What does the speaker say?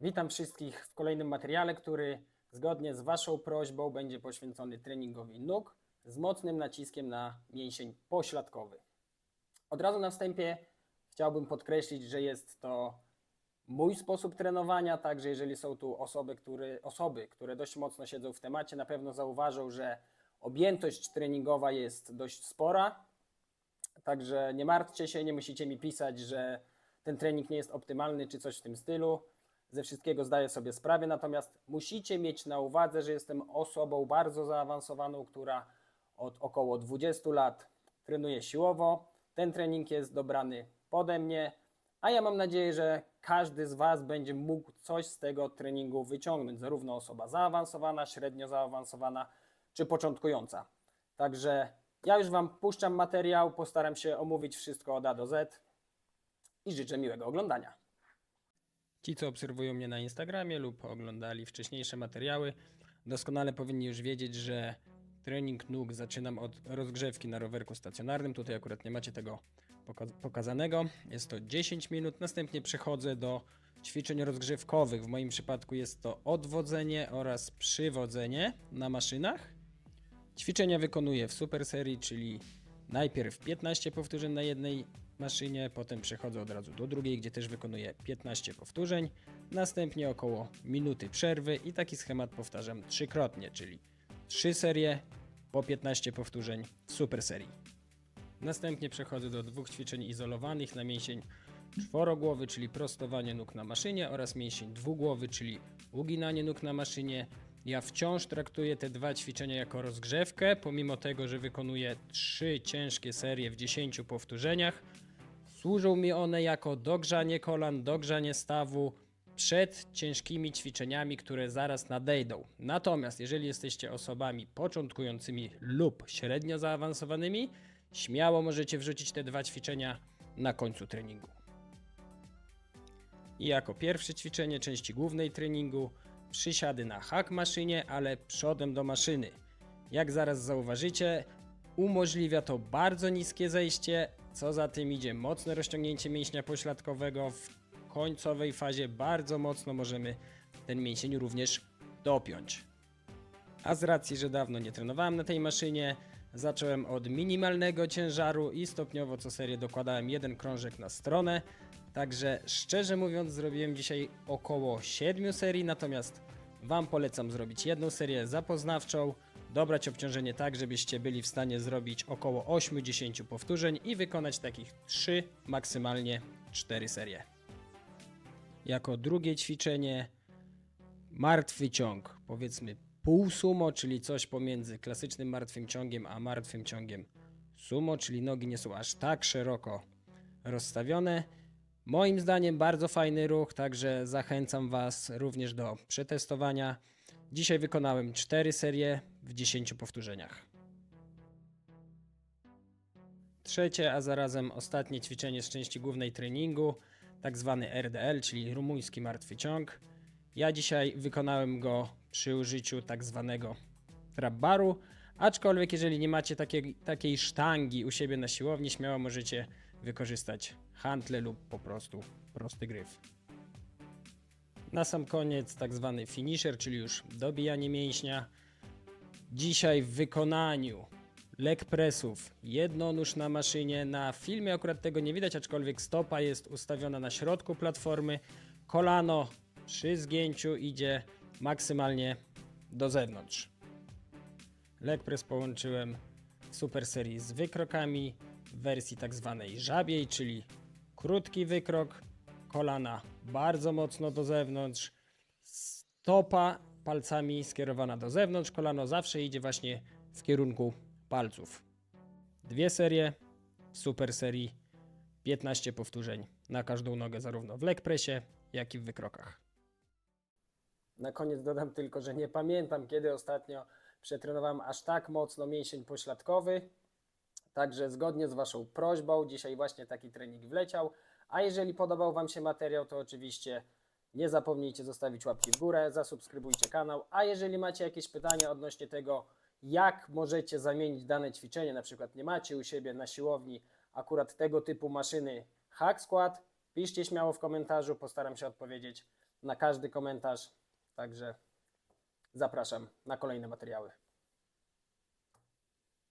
Witam wszystkich w kolejnym materiale, który zgodnie z Waszą prośbą będzie poświęcony treningowi nóg z mocnym naciskiem na mięsień pośladkowy. Od razu na wstępie chciałbym podkreślić, że jest to mój sposób trenowania, także jeżeli są tu osoby, które, osoby, które dość mocno siedzą w temacie, na pewno zauważą, że objętość treningowa jest dość spora. Także nie martwcie się, nie musicie mi pisać, że ten trening nie jest optymalny czy coś w tym stylu. Ze wszystkiego zdaję sobie sprawę, natomiast musicie mieć na uwadze, że jestem osobą bardzo zaawansowaną, która od około 20 lat trenuje siłowo. Ten trening jest dobrany pode mnie, a ja mam nadzieję, że każdy z Was będzie mógł coś z tego treningu wyciągnąć, zarówno osoba zaawansowana, średnio zaawansowana czy początkująca. Także ja już Wam puszczam materiał, postaram się omówić wszystko od A do Z i życzę miłego oglądania. Ci, co obserwują mnie na Instagramie lub oglądali wcześniejsze materiały, doskonale powinni już wiedzieć, że trening nóg zaczynam od rozgrzewki na rowerku stacjonarnym. Tutaj akurat nie macie tego poka- pokazanego. Jest to 10 minut. Następnie przechodzę do ćwiczeń rozgrzewkowych. W moim przypadku jest to odwodzenie oraz przywodzenie na maszynach. Ćwiczenia wykonuję w super serii, czyli najpierw 15 powtórzeń na jednej maszynie, potem przechodzę od razu do drugiej, gdzie też wykonuję 15 powtórzeń, następnie około minuty przerwy i taki schemat powtarzam trzykrotnie, czyli 3 serie po 15 powtórzeń w super serii. Następnie przechodzę do dwóch ćwiczeń izolowanych na mięsień czworogłowy, czyli prostowanie nóg na maszynie oraz mięsień dwugłowy, czyli uginanie nóg na maszynie. Ja wciąż traktuję te dwa ćwiczenia jako rozgrzewkę, pomimo tego, że wykonuję trzy ciężkie serie w 10 powtórzeniach. Służą mi one jako dogrzanie kolan, dogrzanie stawu przed ciężkimi ćwiczeniami, które zaraz nadejdą. Natomiast jeżeli jesteście osobami początkującymi lub średnio zaawansowanymi, śmiało możecie wrzucić te dwa ćwiczenia na końcu treningu. I jako pierwsze ćwiczenie części głównej treningu przysiady na hak maszynie, ale przodem do maszyny. Jak zaraz zauważycie, umożliwia to bardzo niskie zejście, co za tym idzie mocne rozciągnięcie mięśnia pośladkowego. W końcowej fazie bardzo mocno możemy ten mięsień również dopiąć. A z racji, że dawno nie trenowałem na tej maszynie, zacząłem od minimalnego ciężaru i stopniowo co serię dokładałem jeden krążek na stronę. Także szczerze mówiąc, zrobiłem dzisiaj około 7 serii, natomiast Wam polecam zrobić jedną serię zapoznawczą, dobrać obciążenie tak, żebyście byli w stanie zrobić około 8-10 powtórzeń i wykonać takich 3, maksymalnie 4 serie. Jako drugie ćwiczenie martwy ciąg, powiedzmy pół sumo, czyli coś pomiędzy klasycznym martwym ciągiem a martwym ciągiem sumo, czyli nogi nie są aż tak szeroko rozstawione. Moim zdaniem bardzo fajny ruch, także zachęcam Was również do przetestowania. Dzisiaj wykonałem 4 serie w 10 powtórzeniach. Trzecie, a zarazem ostatnie ćwiczenie z części głównej treningu, tak zwany RDL, czyli rumuński martwy ciąg. Ja dzisiaj wykonałem go przy użyciu tak zwanego trap baru, aczkolwiek jeżeli nie macie takiej, takiej sztangi u siebie na siłowni, śmiało możecie wykorzystać hantle lub po prostu prosty gryf. Na sam koniec tak zwany finisher, czyli już dobijanie mięśnia. Dzisiaj w wykonaniu leg pressów jednonóż na maszynie. Na filmie akurat tego nie widać, aczkolwiek stopa jest ustawiona na środku platformy. Kolano przy zgięciu idzie maksymalnie do zewnątrz. Leg press połączyłem w super serii z wykrokami w wersji tak zwanej żabiej, czyli krótki wykrok, kolana bardzo mocno do zewnątrz, stopa palcami skierowana do zewnątrz, kolano zawsze idzie właśnie w kierunku palców. Dwie serie super serii, 15 powtórzeń na każdą nogę, zarówno w leg pressie, jak i w wykrokach. Na koniec dodam tylko, że nie pamiętam, kiedy ostatnio przetrenowałem aż tak mocno mięsień pośladkowy. Także zgodnie z Waszą prośbą, dzisiaj właśnie taki trening wleciał. A jeżeli podobał Wam się materiał, to oczywiście nie zapomnijcie zostawić łapki w górę, zasubskrybujcie kanał. A jeżeli macie jakieś pytania odnośnie tego, jak możecie zamienić dane ćwiczenie, na przykład nie macie u siebie na siłowni akurat tego typu maszyny hack squat, Piszcie śmiało w komentarzu, postaram się odpowiedzieć na każdy komentarz. Także zapraszam na kolejne materiały.